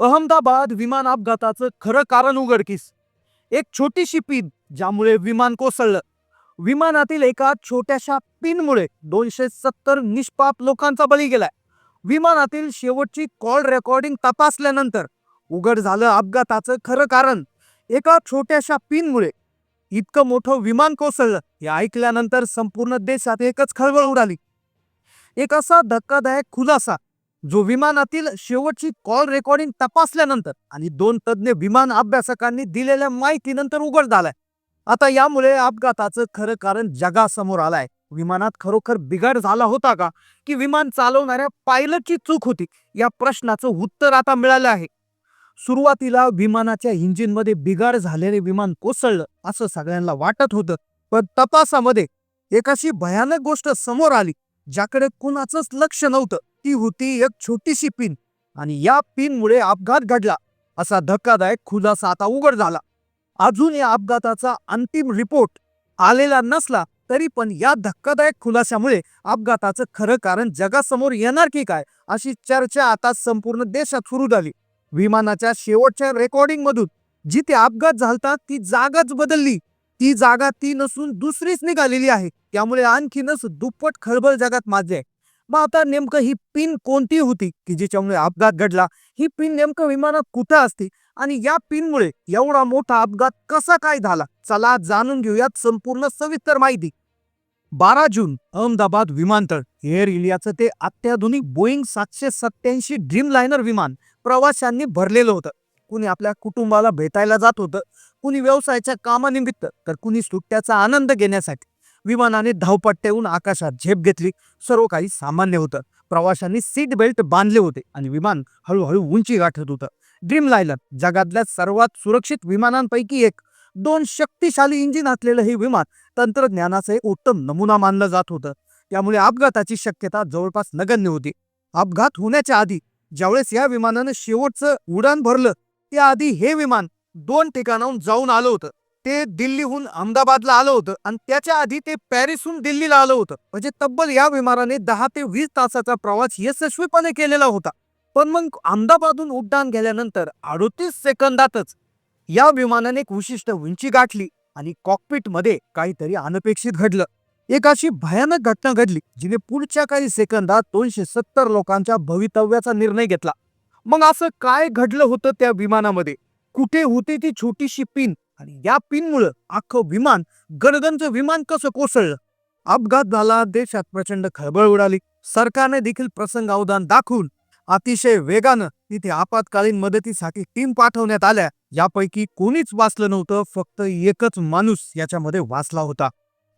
अहमदाबाद विमान अपघाताचं खरं कारण उघडकीस. एक छोटीशी पिन ज्यामुळे विमान कोसळलं. विमानातील एका छोट्याशा पिनमुळे दोनशे सत्तर निष्पाप लोकांचा बळी गेलाय. विमानातील शेवटची कॉल रेकॉर्डिंग तपासल्यानंतर उघड झालं अपघाताचं खरं कारण. एका छोट्याशा पिनमुळे इतकं मोठं विमान कोसळलं हे ऐकल्यानंतर संपूर्ण देशात एकच खळबळ उडाली. एक असा धक्कादायक खुलासा जो विमानातील शेवटची कॉल रेकॉर्डिंग तपासल्यानंतर आणि दोन तज्ज्ञ विमान अभ्यासकांनी दिलेल्या माहितीनंतर उघड झालाय. आता यामुळे अपघाताचं खरं कारण जगासमोर आलाय. विमानात खरोखर बिघाड झाला होता का? की विमान चालवणाऱ्या पायलटची चूक होती? या प्रश्नाचं उत्तर आता मिळालं आहे. सुरुवातीला विमानाच्या इंजिनमध्ये बिघाड झालेले विमान कोसळलं असं सगळ्यांना वाटत होतं. पण तपासामध्ये एक अशी भयानक गोष्ट समोर आली ज्याकडे कुणाचंच लक्ष नव्हतं. ती होती एक छोटीशी पिन आणि या पिनमुळे अपघात घडला. असा धक्कादायक खुलासा आता उघड झाला. अजून या अपघाताचा अंतिम रिपोर्ट आलेला नसला तरी पण या धक्कादायक खुलाशामुळे अपघाताचं खरं कारण जगासमोर येणार की काय अशी चर्चा आता संपूर्ण देशात सुरू झाली. विमानाच्या शेवटच्या रेकॉर्डिंग मधून जिथे अपघात झालता ती जागाच बदलली. ती जागा ती नसून दुसरीच निघालेली आहे. त्यामुळे आणखीनच दुप्पट खळबळ जगात माजली आहे. मग आता नेमकं ही पिन कोणती होती? की जिच्यामुळे अपघात घडला? ही पिन नेमकं विमानात कुठं असते? आणि या पिनमुळे एवढा मोठा अपघात कसा काय झाला? चला जाणून घेऊयात संपूर्ण सविस्तर माहिती. बारा जून अहमदाबाद विमानतळ एअर इंडियाचं ते अत्याधुनिक बोईंग सातशे सत्याऐंशी ड्रीम लायनर विमान प्रवाशांनी भरलेलं होतं. कुणी आपल्या कुटुंबाला भेटायला जात होतं कुणी व्यवसायाच्या कामानिमित्त तर कुणी सुट्ट्याचा आनंद घेण्यासाठी. विमानाने धावपट्ट्याहून आकाशात झेप घेतली. सर्व काही सामान्य होतं. प्रवाशांनी सीट बेल्ट बांधले होते आणि विमान हळूहळू उंची गाठत होतं. ड्रीम लायनर जगातल्या सर्वात सुरक्षित विमानांपैकी एक. दोन शक्तिशाली इंजिन असलेलं हे विमान तंत्रज्ञानाचा एक उत्तम नमुना मानलं जात होतं. त्यामुळे अपघाताची शक्यता जवळपास नगण्य होती. अपघात होण्याच्या आधी ज्यावेळेस या विमानानं शेवटचं उडान भरलं त्याआधी हे विमान दोन ठिकाणाहून जाऊन आलं होतं. ते दिल्लीहून अहमदाबादला आलं होतं आणि त्याच्या आधी ते पॅरिसहून दिल्लीला आलं होतं. म्हणजे तब्बल या विमानाने दहा ते वीस तासाचा प्रवास यशस्वीपणे केलेला होता. पण मग अहमदाबादहून उड्डाण गेल्यानंतर अडोतीस सेकंदातच या विमानाने एक विशिष्ट उंची गाठली आणि कॉकपिटमध्ये काहीतरी अनपेक्षित घडलं. एक अशी भयानक घटना घडली जिने पुढच्या काही सेकंदात दोनशे सत्तर लोकांच्या भवितव्याचा निर्णय घेतला. मग असं काय घडलं होतं त्या विमानामध्ये? कुठे होती ती छोटीशी पिन? आणि या पिनमुळं अख्खं विमान गणगणचं विमान कसं कोसळलं? अपघात झाला देशात प्रचंड खळबळ उडाली. सरकारने देखील प्रसंग अवधान दाखवून अतिशय वेगानं तिथे आपत्कालीन मदतीसाठी टीम पाठवण्यात आल्या. यापैकी कोणीच वाचलं नव्हतं फक्त एकच माणूस याच्यामध्ये वाचला होता.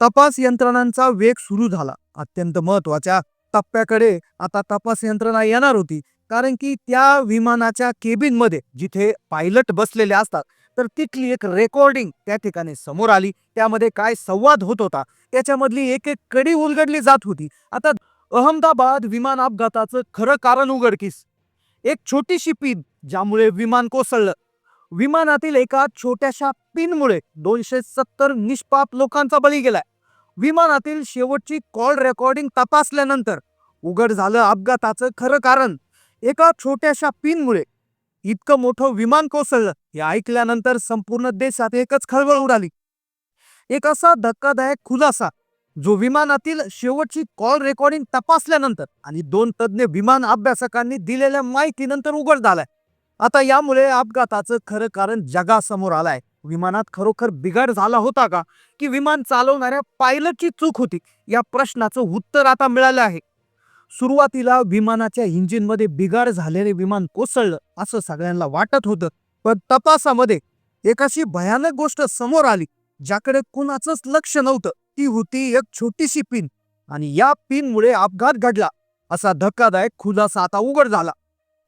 तपास यंत्रणांचा वेग सुरू झाला. अत्यंत महत्त्वाच्या टप्प्याकडे आता तपास यंत्रणा येणार होती. कारण की त्या विमानाच्या केबिनमध्ये जिथे पायलट बसलेले असतात तर तिथली एक रेकॉर्डिंग त्या ठिकाणी समोर आली. त्यामध्ये काय संवाद होत होता त्याच्यामधली एक एक कडी उलगडली जात होती. आता अहमदाबाद विमान अपघाताचं खरं कारण उघडकीस एक छोटीशी पिन ज्यामुळे विमान कोसळलं. विमानातील एका छोट्याशा पिनमुळे दोनशे सत्तर निष्पाप लोकांचा बळी गेलाय. विमानातील शेवटची कॉल रेकॉर्डिंग तपासल्यानंतर उघड झालं अपघाताचं खरं कारण. एका छोट्याशा पिनमुळे इतकं मोठं विमान कोसळलं हे ऐकल्यानंतर संपूर्ण देशात एकच खळबळ उडाली. एक असा धक्कादायक खुलासा जो विमानातील शेवटची कॉल रेकॉर्डिंग तपासल्यानंतर आणि दोन तज्ज्ञ विमान अभ्यासकांनी दिलेल्या माहितीनंतर उघड झालाय. आता यामुळे अपघाताचं खरं कारण जगासमोर आलाय. विमानात खरोखर बिघाड झाला होता का? की विमान चालवणाऱ्या पायलटची चूक होती? या प्रश्नाचं उत्तर आता मिळालं आहे. सुरुवातीला विमानाच्या इंजिनमध्ये बिघाड झालेले विमान कोसळलं असं सगळ्यांना वाटत होतं. पण तपासामध्ये एक अशी भयानक गोष्ट समोर आली ज्याकडे कुणाचंच लक्ष नव्हतं. ती होती एक छोटीशी पिन आणि या पिनमुळे अपघात घडला असा धक्कादायक खुलासा आता उघड झाला.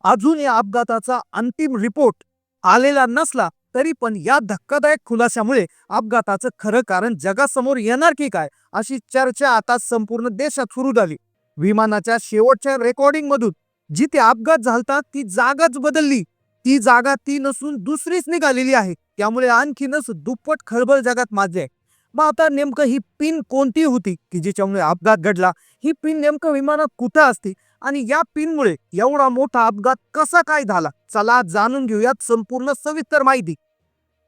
अजून या अपघाताचा अंतिम रिपोर्ट आलेला नसला तरी पण या धक्कादायक खुलाशामुळे अपघाताचं खरं कारण जगासमोर येणार की काय अशी चर्चा आता संपूर्ण देशात सुरू झाली. विमानाच्या शेवटच्या रेकॉर्डिंग मधून जिथे अपघात झालता ती जागाच बदलली. ती जागा ती नसून दुसरीच निघालेली आहे. त्यामुळे आणखीनच दुप्पट खळबळ जगात माजली आहे. मग आता नेमकं ही पिन कोणती होती की जिच्यामुळे अपघात घडला? ही पिन नेमकं विमानात कुठं असते? आणि या पिनमुळे एवढा मोठा अपघात कसा काय झाला? चला जाणून घेऊयात संपूर्ण सविस्तर माहिती.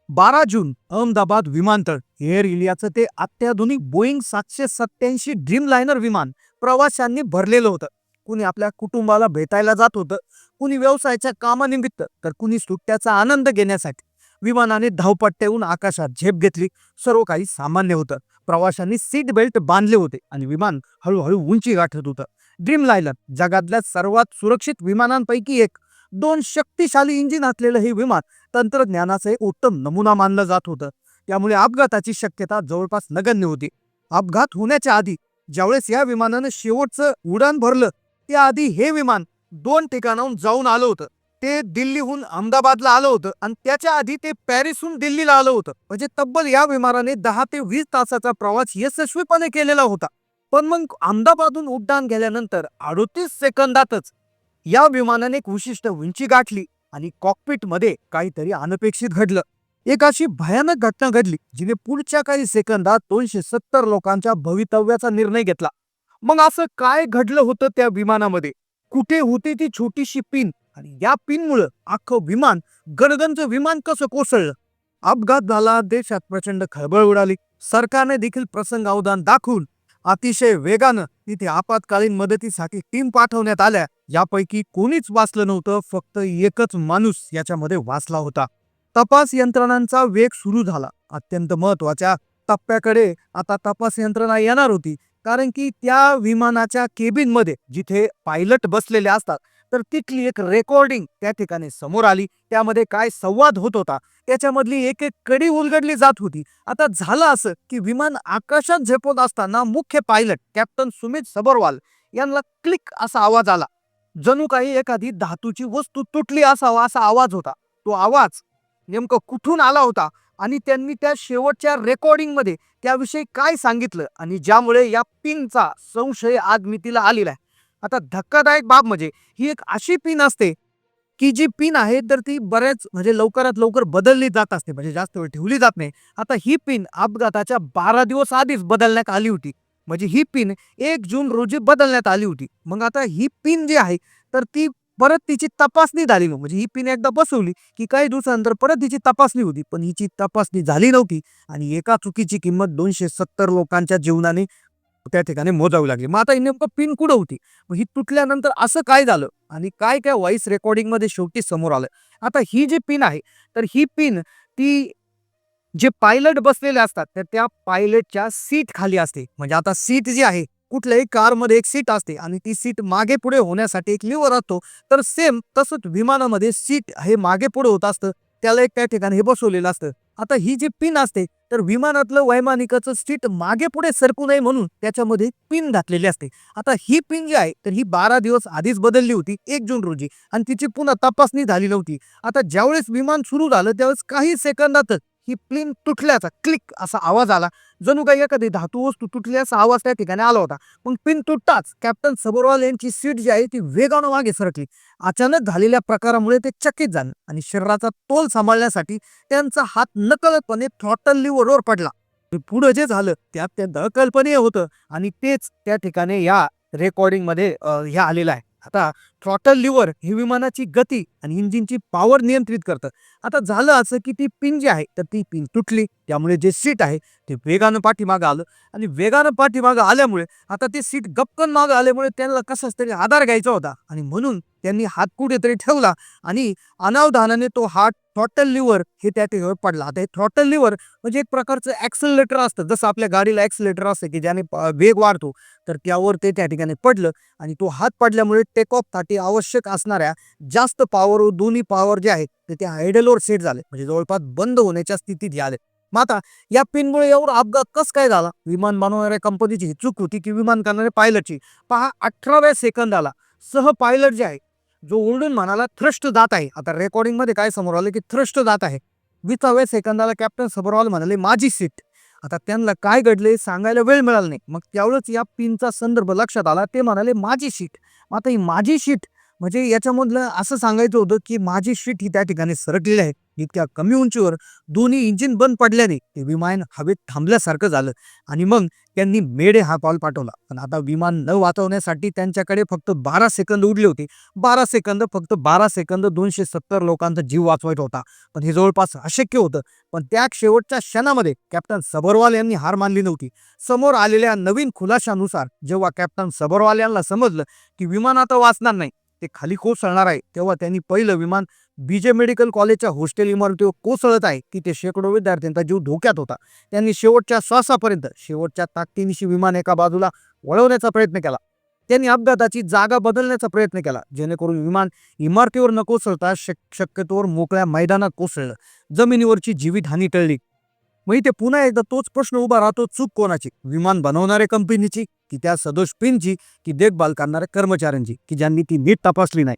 बारा जून अहमदाबाद विमानतळ एअर इंडियाचं ते अत्याधुनिक बोईंग सातशे सत्याऐंशी ड्रीमलायनर विमान प्रवाशांनी भरलेलं होतं. कुणी आपल्या कुटुंबाला भेटायला जात होतं कुणी व्यवसायाच्या कामानिमित्त तर कुणी सुट्ट्याचा आनंद घेण्यासाठी. विमानाने धावपट्ट्याहून आकाशात झेप घेतली. सर्व काही सामान्य होतं. प्रवाशांनी सीट बेल्ट बांधले होते आणि विमान हळूहळू उंची गाठत होतं. ड्रीम लायनर जगातल्या सर्वात सुरक्षित विमानांपैकी एक. दोन शक्तिशाली इंजिन असलेलं हे विमान तंत्रज्ञानाचं एक उत्तम नमुना मानलं जात होतं. त्यामुळे अपघाताची शक्यता जवळपास नगण्य होती. अपघात होण्याच्या आधी ज्यावेळेस या विमानानं शेवटचं उडान भरलं त्याआधी हे विमान दोन ठिकाणाहून जाऊन आलं होतं. ते दिल्लीहून अहमदाबादला आलं होतं आणि त्याच्या आधी ते पॅरिसहून दिल्लीला आलं होतं. म्हणजे तब्बल या विमानाने दहा ते वीस तासाचा प्रवास यशस्वीपणे केलेला होता. पण मग अहमदाबादहून उड्डाण गेल्यानंतर अडोतीस सेकंदातच या विमानाने एक विशिष्ट उंची गाठली आणि कॉकपिटमध्ये काहीतरी अनपेक्षित घडलं. एक अशी भयानक घटना घडली जिने पुढच्या काही सेकंदात दोनशे सत्तर लोकांच्या भवितव्याचा निर्णय घेतला. मग असं काय घडलं होतं त्या विमानामध्ये? कुठे होती ती छोटीशी पिन? आणि या पिनमुळं अख्खं विमान गणगणचं विमान कसं कोसळलं? अपघात झाला देशात प्रचंड खळबळ उडाली. सरकारने देखील प्रसंग अवदान दाखवून अतिशय वेगानं तिथे आपत्कालीन मदतीसाठी टीम पाठवण्यात आल्या. यापैकी कोणीच वाचलं नव्हतं फक्त एकच माणूस याच्यामध्ये वाचला होता. तपास यंत्रणांचा वेग सुरू झाला. अत्यंत महत्त्वाच्या टप्प्याकडे आता तपास यंत्रणा येणार होती कारण की त्या विमानाच्या केबिनमध्ये जिथे पायलट बसलेले असतात तर तिथली एक रेकॉर्डिंग त्या ठिकाणी समोर आली. त्यामध्ये काय संवाद होत होता त्याच्यामधली एक एक कडी उलगडली जात होती. आता झालं असं की विमान आकाशात झेपत असताना मुख्य पायलट कॅप्टन सुमित सबरवाल यांना क्लिक असा आवाज आला. जणू काही एखादी धातूची वस्तू तुटली असावा असा आवाज होता. तो आवाज नेमकं कुठून आला होता आणि त्यांनी त्या शेवटच्या रेकॉर्डिंगमध्ये त्याविषयी काय सांगितलं आणि ज्यामुळे या पिनचा संशय आगमितीला आलेला आहे? आता धक्कादायक बाब म्हणजे ही एक अशी पिन असते की जी पिन आहे तर ती बऱ्याच म्हणजे लवकरात लवकर बदलली जात असते. म्हणजे जास्त वेळ ठेवली जात नाही. आता ही पिन अपघाताच्या बारा दिवस आधीच बदलण्यात आली होती. म्हणजे ही पिन एक जून रोजी बदलण्यात आली होती. मग आता ही पिन जी आहे तर ती परत तिची तपासणी झाली नव्हती. म्हणजे ही पिन एकदा बसवली की काही दिवसानंतर परत तिची तपासणी होती. पण हिची तपासणी झाली नव्हती आणि एका चुकीची किंमत दोनशे सत्तर लोकांच्या जीवनाने त्या ठिकाणी मोजावी लागली. मग आता ही नेमकं पिन कुठं होती? मग ही तुटल्यानंतर असं काय झालं? आणि काय काय व्हॉइस रेकॉर्डिंगमध्ये शेवटी समोर आलं? आता ही जी पिन आहे तर ही पिन ती जे पायलट बसलेले असतात तर त्या पायलटच्या सीट खाली असते. म्हणजे आता सीट जी आहे कुठल्याही कारमध्ये एक सीट असते आणि ती सीट मागे पुढे होण्यासाठी एक लिव्हर असतो. तर सेम तसंच विमानामध्ये सीट हे मागे पुढे होत असतं. त्याला एक त्या ठिकाणी हे बसवलेलं असतं. आता ही जी पिन असते तर विमानातलं वैमानिकाचं सीट मागे पुढे सरकू नये म्हणून त्याच्यामध्ये पिन घातलेली असते. आता ही पिन जी आहे तर ही बारा दिवस आधीच बदलली होती एक जून रोजी. आणि तिची पुन्हा तपासणी झाली नव्हती. आता ज्यावेळेस विमान सुरू झालं त्यावेळेस काही सेकंदातच ही प्लिन तुटल्याचा क्लिक असा आवाज आला. जणू काही एखादी धातू वस्तू तुटल्याचा आवाज त्या ठिकाणी आला होता. पण पिन तुटताच कॅप्टन सबरवाल यांची सीट जी आहे ती वेगानं मागे सरकली. अचानक झालेल्या प्रकारामुळे ते चकित झाले आणि शरीराचा तोल सांभाळण्यासाठी त्यांचा हात नकळतपणे थ्रॉटल लिव्हरवर पडला. पुढं जे झालं त्यात ते अकल्पनीय होतं आणि तेच त्या ठिकाणी या रेकॉर्डिंगमध्ये हे आलेलं आहे. आता थ्रॉटल लिव्हर ही विमानाची गती आणि इंजिनची पॉवर नियंत्रित करतं. आता झालं असं की ती पिन जी आहे तर ती पिन तुटली. त्यामुळे जे सीट आहे ते वेगानं पाठीमागं आलं. आणि वेगानं पाठीमागं आल्यामुळे आता ते सीट गपकन मागं आल्यामुळे त्यांना कसाच तरी आधार घ्यायचा होता. आणि म्हणून त्यांनी हात कुठेतरी ठेवला आणि अनावधानाने तो हात थ्रॉटल लिव्हर हे त्या ठिकाणी पडला. आता हे थ्रॉटल लिव्हर म्हणजे एक प्रकारचं ॲक्सलेटर असतं. जसं आपल्या गाडीला ॲक्सलेटर असतं की ज्याने वेग वाढतो तर त्यावर ते त्या ठिकाणी पडलं आणि तो हात पडल्यामुळे टेक ऑफ ऑफसाठी आवश्यक असणाऱ्या जास्त पॉवर दोन्ही पॉवर जे आहेत ते ते आयडलवर सेट झाले. म्हणजे जवळपास बंद होण्याच्या स्थितीत आले. मग आता या पिनमुळे एवढा अपघात कस काय झाला? विमान बनवणाऱ्या कंपनीची ही चूक होती की विमान करणाऱ्या पायलटची पहा अठराव्या सेकंदाला सह पायलट जे आहे जो ओरडून म्हणाला थ्रस्ट जात आहे. आता रेकॉर्डिंगमध्ये काय समोर आलं की थ्रस्ट जात आहे. विसाव्या सेकंदाला कॅप्टन सबरवाल म्हणाले माझी सीट आता त्यांना काय घडले सांगायला वेळ मिळाला नाही. मग त्यावेळेच या पिनचा संदर्भ लक्षात आला. ते म्हणाले माझी शीट. आता ही माझी शीट म्हणजे याच्यामधलं असं सांगायचं होतं की माझी शीट ही त्या ठिकाणी सरकलेली आहे. इतक्या कमी उंचीवर दोन्ही इंजिन बंद पडल्याने ते विमान हवेत थांबल्यासारखं झालं. आणि मग त्यांनी मेडे हा पाऊल पाठवला. पण आता विमान न वाचवण्यासाठी त्यांच्याकडे फक्त बारा सेकंद उडले होते. बारा सेकंद फक्त बारा सेकंद दोनशे सत्तर लोकांचा जीव वाचवायचा होता. पण हे जवळपास अशक्य होतं. पण त्या शेवटच्या क्षणामध्ये कॅप्टन सबरवाल यांनी हार मानली नव्हती. समोर आलेल्या नवीन खुलाशानुसार जेव्हा कॅप्टन सबरवाल यांना समजलं की विमान आता वाचणार नाही ते खाली कोसळणार आहे. तेव्हा त्यांनी पहिलं विमान बीजे मेडिकल कॉलेजच्या हॉस्टेल इमारतीवर कोसळत आहे की ते शेकडो विद्यार्थ्यांचा जीव धोक्यात होता. त्यांनी शेवटच्या श्वासापर्यंत शेवटच्या ताकदीनिशी विमान एका बाजूला वळवण्याचा प्रयत्न केला. त्यांनी अपघाताची जागा बदलण्याचा प्रयत्न केला. जेणेकरून विमान इमारतीवर न कोसळता शक शक्यतोवर मोकळ्या मैदानात कोसळलं. जमिनीवरची जीवितहानी टळली. मग इथे पुन्हा एकदा तोच प्रश्न उभा राहतो चूक कोणाची? विमान बनवणाऱ्या कंपनीची की त्या सदोष पिनची की देखभाल करणाऱ्या कर्मचाऱ्यांची की ज्यांनी ती नीट तपासली नाही.